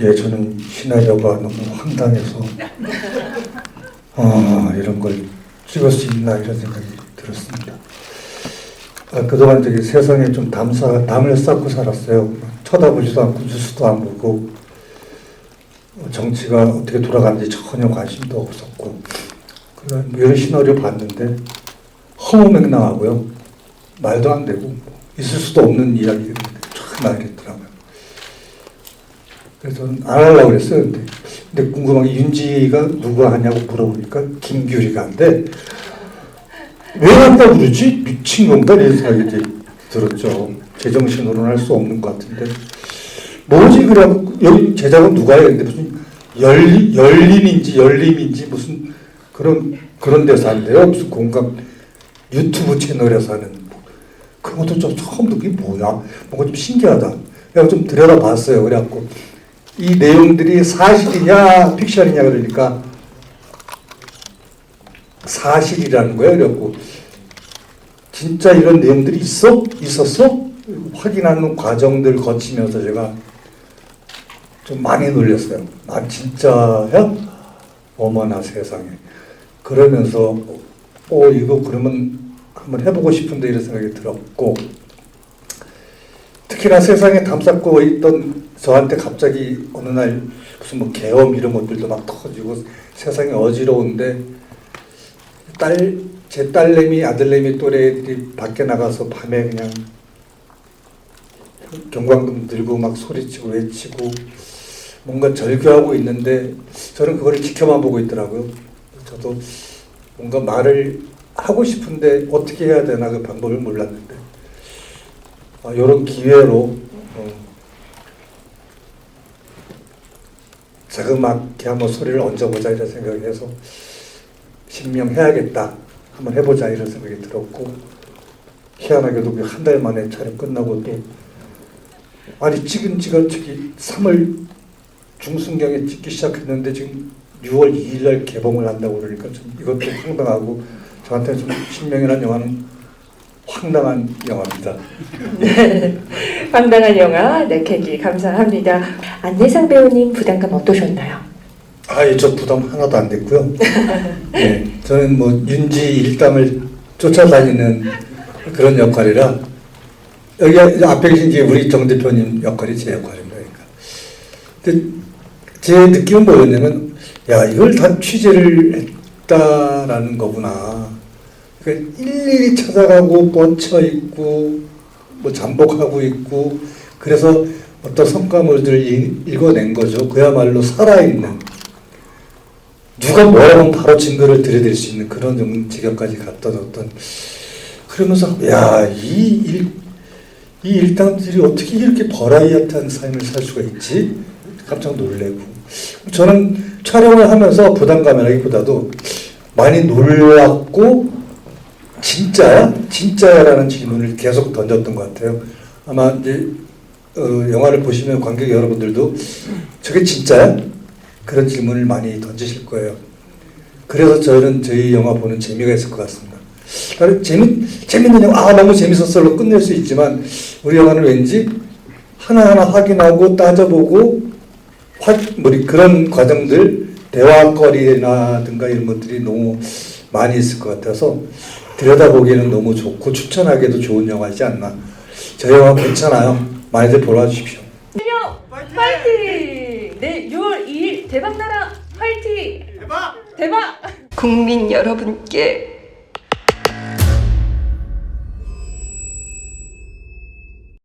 예, 저는 시나리오가 너무 황당해서 아 이런 걸 찍을 수 있나 이런 생각이 들었습니다. 아, 그동안 저기 세상에 좀 담사 담을 쌓고 살았어요. 쳐다보지도 않고 뉴스도 안 보고 어, 정치가 어떻게 돌아가는지 전혀 관심도 없었고 그런 이런 시나리오 봤는데 허무맹랑하고요 말도 안 되고 있을 수도 없는 이야기들이 쫙 나겠더라고요. 그래서 안 하려고 그랬어요. 근데, 근데 궁금한 게 윤지가 누가 하냐고 물어보니까 김규리가 한데 왜 한다 그러지? 미친 건가? 이런 생각이 들었죠. 제정신으로는 할 수 없는 것 같은데 뭐지? 그래갖고 여기 제작은 누가 해? 근데 무슨 열리, 열림인지 열림인지 무슨 그런 그런 데서 한대요. 무슨 공감 유튜브 채널에서 하는 뭐. 그것도 좀 처음 듣기 뭐야? 뭔가 좀 신기하다. 내가 좀 들여다봤어요. 그래갖고 이 내용들이 사실이냐 픽션이냐 그러니까 사실이라는 거예요. 그래갖고 진짜 이런 내용들이 있어? 있었어? 확인하는 과정들 거치면서 제가 좀 많이 놀랐어요. 아 진짜야? 어머나 세상에. 그러면서 어 이거 그러면 한번 해보고 싶은데 이런 생각이 들었고 특히나 세상에 담쌓고 있던 저한테 갑자기 어느 날 무슨 뭐 계엄 이런 것들도 막 터지고 세상이 어지러운데 딸, 제 딸내미, 아들내미 또래들이 밖에 나가서 밤에 그냥 경광등 들고 막 소리치고 외치고 뭔가 절규하고 있는데 저는 그거를 지켜만 보고 있더라고요. 저도 뭔가 말을 하고 싶은데 어떻게 해야 되나 그 방법을 몰랐는데 아, 이런 기회로. 어, 자그맣게 한번 소리를 얹어보자 이런 생각을 해서 신명해야겠다 한번 해보자 이런 생각이 들었고 희한하게도 그한달 만에 촬영 끝나고 또 아니 찍은 지가 저기 3월 중순경에 찍기 시작했는데 지금 6월 2일 날 개봉을 한다고 그러니까 좀 이것도 황당하고 저한테 좀 신명이라는 영화는 황당한 영화입니다. 황당한 영화 내캐기 감사합니다. 안내상 배우님 부담감 어떠셨나요? 아, 저 부담 하나도 안 됐고요. 네, 저는 뭐 윤지 일당을 쫓아다니는 그런 역할이라 여기 앞에 계신 게 우리 정 대표님 역할이 제 역할입니다. 그러니까. 근데 제 느낌은 뭐였냐면 야 이걸 다 취재를 했다라는 거구나. 그러니까 일일이 찾아가고 뻗쳐 있고 뭐 잠복하고 있고 그래서 어떤 성과물들을 읽- 읽어낸 거죠. 그야말로 살아있는. 누가 뭐라고 하면 바로 증거를 들여댈 수 있는 그런 정- 지경까지 갖다 줬던 그러면서 야이 일, 이 일당들이 어떻게 이렇게 버라이어티한 삶을 살 수가 있지? 깜짝 놀래고. 저는 촬영을 하면서 부담감이라기보다도 많이 놀랐고 진짜야 진짜야라는 질문을 계속 던졌던 것 같아요 아마 이제 어, 영화를 보시면 관객 여러분들도 저게 진짜야? 그런 질문을 많이 던지실 거예요. 그래서 저는 저희 영화 보는 재미가 있을 것 같습니다. 다른 재미 재밌는 영화 아 너무 재밌었어로 끝낼 수 있지만 우리 영화는 왠지 하나하나 확인하고 따져보고 확 뭐리 그런 과정들 대화거리라든가 이런 것들이 너무 많이 있을 것 같아서 들여다보기에는 너무 좋고 추천하기도 좋은 영화이지 않나. 저 영화 괜찮아요. 많이들 보러 주십시오. 화이팅! 네, 6월 2일 대박나라 화이팅! 대박! 대박! 국민 여러분께